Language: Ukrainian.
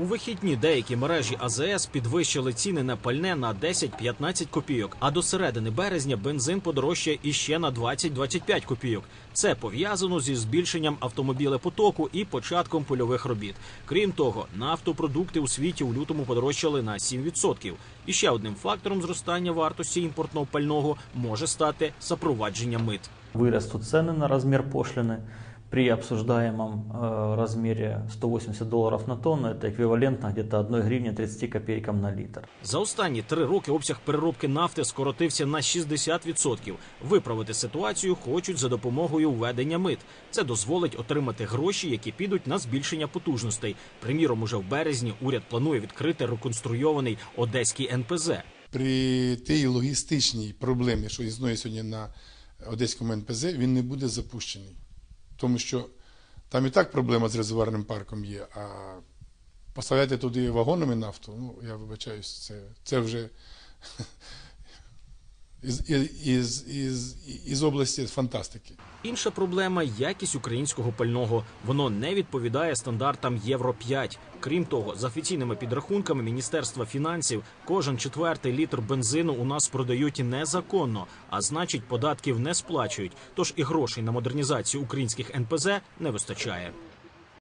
У вихідні деякі мережі АЗС підвищили ціни на пальне на 10-15 копійок. А до середини березня бензин подорожчає іще на 20-25 копійок. Це пов'язано зі збільшенням автомобілепотоку і початком польових робіт. Крім того, нафтопродукти у світі у лютому подорожчали на 7%. І ще одним фактором зростання вартості імпортного пального може стати запровадження мит. Вырастут цены на размер пошлины. При обсуждаемом э, размере 180 долларов на тонну это эквивалентно где-то 1 гривне 30 копейкам на литр. За останні три роки обсяг переробки нафти скоротився на 60%. Виправити ситуацію хочуть за допомогою введення мит. Це дозволить отримати гроші, які підуть на збільшення потужностей. Приміром, уже в березні уряд планує відкрити реконструйований одеський НПЗ. при тій логістичній проблемі, що існує сьогодні на Одеському НПЗ, він не буде запущений. Тому що там і так проблема з резервуарним парком є, а поставляти туди вагонами нафту, ну, я вибачаюсь, це, це вже із, із, із, із області фантастики. Інша проблема якість українського пального. Воно не відповідає стандартам Євро 5 Крім того, за офіційними підрахунками Міністерства фінансів, кожен четвертий літр бензину у нас продають незаконно, а значить, податків не сплачують. Тож і грошей на модернізацію українських НПЗ не вистачає.